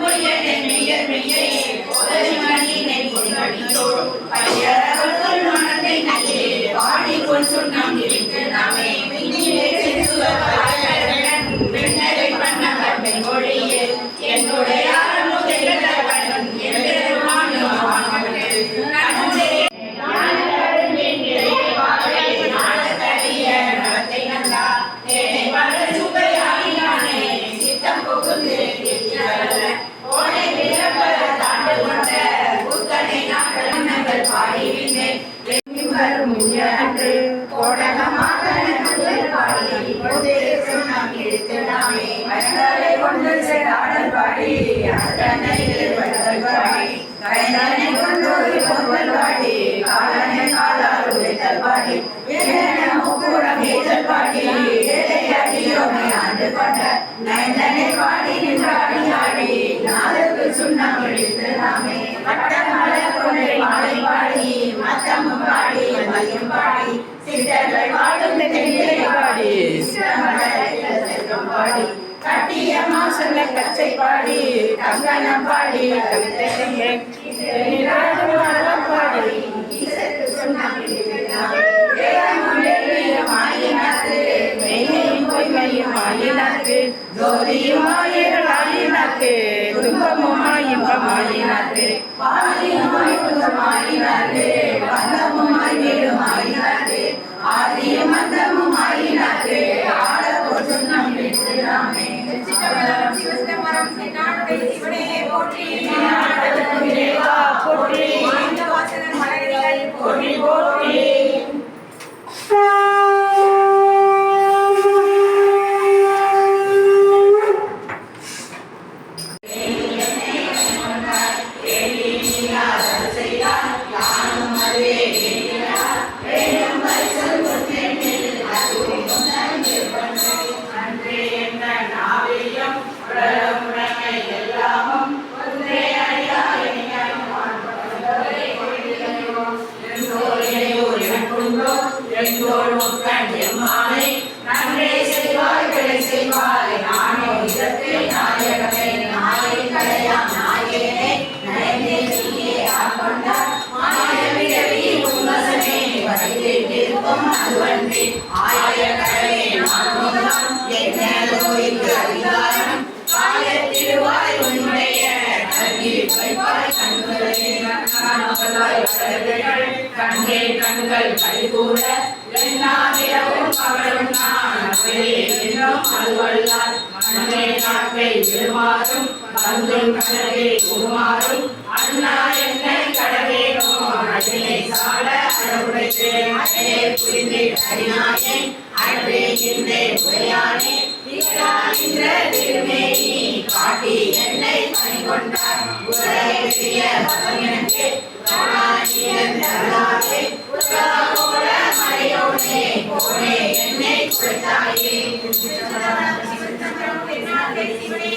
புரியனை மெய்யர் மெய்யை பாடி இப்போதே எடுத்து நாமே மரங்களை கொண்டு செடாடல் பாடி அதனை வளர்கள் பாடி கைதனை கொண்டு பொங்கல் பாடி காலனை காலால் உழைத்தல் பாடி வேதன முப்புறம் பாடி அடியோமை ஆண்டு கொண்ட நயந்தனை பாடி நின்றாடி ஆடி நாளுக்கு சுண்ணம் எடுத்து நாமே வட்டமல கொண்டை மாலை பாடி மத்தமும் பாடி மையம் பாடி சித்தர்கள் வாழும் பாடி. கட்டியம்மா சொன்ன கச்சை பாடி. கங்கணம் பாடி. பாடி மெய்மையும் பொய்மையும் ஆயினாக்கு ஜோதியும் ஆயிரலாயினாக்கு Por mi voto. போற்றி கண்களாய் வளர்கள் கண்ணே கண்கள் கைகூட எண்ணாதிரவும் அவளும் நான் அவரே என்னும் அல்வல்லால் மண்ணே நாட்டை கடலே உருமாறும் அண்ணா என்னை கடவேனோ புரிந்து நின்றே உரையானே திருமேனி Thank you.